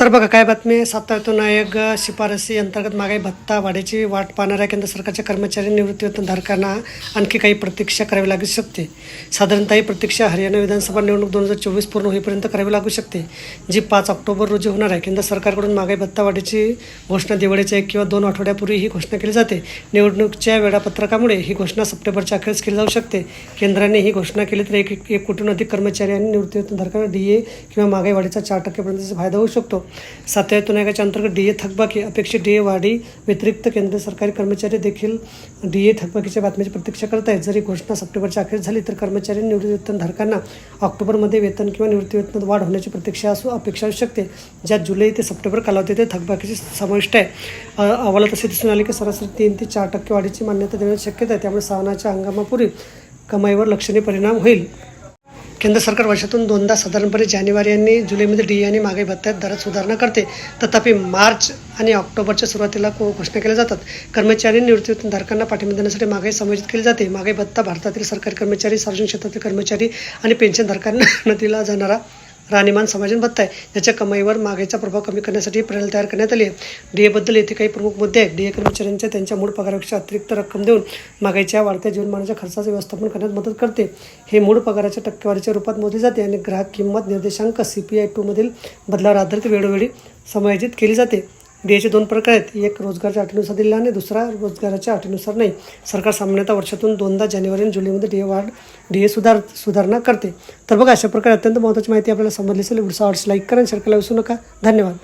तर बघा काय बातमी आहे? सातत्यातून आयोग शिफारसी अंतर्गत महागाई भत्ता वाढीची वाट पाहणाऱ्या केंद्र सरकारच्या कर्मचारी निवृत्तीवेतनधारकांना आणखी काही प्रतीक्षा करावी लागू शकते. साधारणतः ही प्रतीक्षा हरियाणा विधानसभा निवडणूक दोन हजार चोवीस पूर्ण होईपर्यंत करावी लागू शकते जी पाच ऑक्टोबर रोजी होणार आहे. केंद्र सरकारकडून महागाई भत्ता वाढीची घोषणा दिवाळीच्या एक किंवा दोन आठवड्यापूर्वी ही घोषणा केली जाते. निवडणुकीच्या वेळापत्रकामुळे ही घोषणा सप्टेंबरच्या अखेरीस केली जाऊ शकते. केंद्राने ही घोषणा केली तर एक एक कोटीहून अधिक कर्मचारी आणि निवृत्तीवेतनधारकांना डी ए किंवा महागाई वाढीचा चार टक्केपर्यंतचा फायदा होऊ शकतो. सातव्या आयोगाच्या अंतर्गत डी ए थकबाकी अपेक्षित डी ए वाढी व्यतिरिक्त केंद्र सरकारी कर्मचारी देखील डी ए थकबाकीच्या बातमीची प्रतीक्षा करत आहेत. जरी घोषणा सप्टेंबरच्या अखेर झाली तर कर्मचारी निवृत्तीवेतनधारकांना ऑक्टोबरमध्ये वेतन किंवा निवृत्तीवेतनात वाढ होण्याची प्रतीक्षा असू अपेक्षा असू शकते. ज्यात जुलै ते सप्टेंबर कालावधीत थकबाकीची समाविष्ट आहे. अहवालात असे दिसून आले की सरासरी तीन ते चार टक्के वाढीची मान्यता देण्याची शक्यता आहे. त्यामुळे सावनाच्या हंगामापूर्वी कमाईवर लक्षणीय परिणाम होईल. केंद्र सरकार वर्षातून दोनदा साधारणपणे जानेवारी आणि जुलैमध्ये डी आणि मागे भत्त्यात दरात सुधारणा करते. तथापि मार्च आणि ऑक्टोबरच्या सुरुवातीला को घोषणा केल्या जातात. कर्मचारी आणि निवृत्तीवेतनधारकांना पाठिंबा देण्यासाठी महागाई समायोजित केली जाते. महागाई भत्ता भारतातील सरकारी कर्मचारी सार्वजनिक क्षेत्रातील कर्मचारी आणि पेन्शनधारकांना दिला जाणारा राहणीमान समायोजन भत्ता आहे याच्या कमाईवर मागाईचा प्रभाव कमी करण्यासाठी प्रणाली तयार करण्यात आली आहे. डीएबद्दल येथे काही प्रमुख मुद्दे आहेत. डीए कर्मचाऱ्यांच्या त्यांच्या मूळ पगारापेक्षा अतिरिक्त रक्कम देऊन मागाईच्या वाढत्या जीवनमानाच्या खर्चाचे व्यवस्थापन करण्यात मदत करते. हे मूळ पगाराच्या टक्केवारीच्या रूपात मोजले जाते आणि ग्राहक किंमत निर्देशांक सी पी आय टूमधील बदलावर आधारित वेळोवेळी समायोजित केली जाते. डीएचे दोन प्रकार आहेत. एक रोजगाराच्या अटीनुसार दिलेला आणि दुसरा रोजगाराच्या अटीनुसार नाही. सरकार सामान्यतः वर्षातून दोनदा जानेवारी आणि जुलैमध्ये डी ए वाढ डी ए सुधार सुधारणा करते. तर बघा अशा प्रकारे अत्यंत महत्त्वाची माहिती आपल्याला समजली असेल. व्हिडिओ आवडस लाईक करा आणि शेअर करायला विसरू नका. धन्यवाद.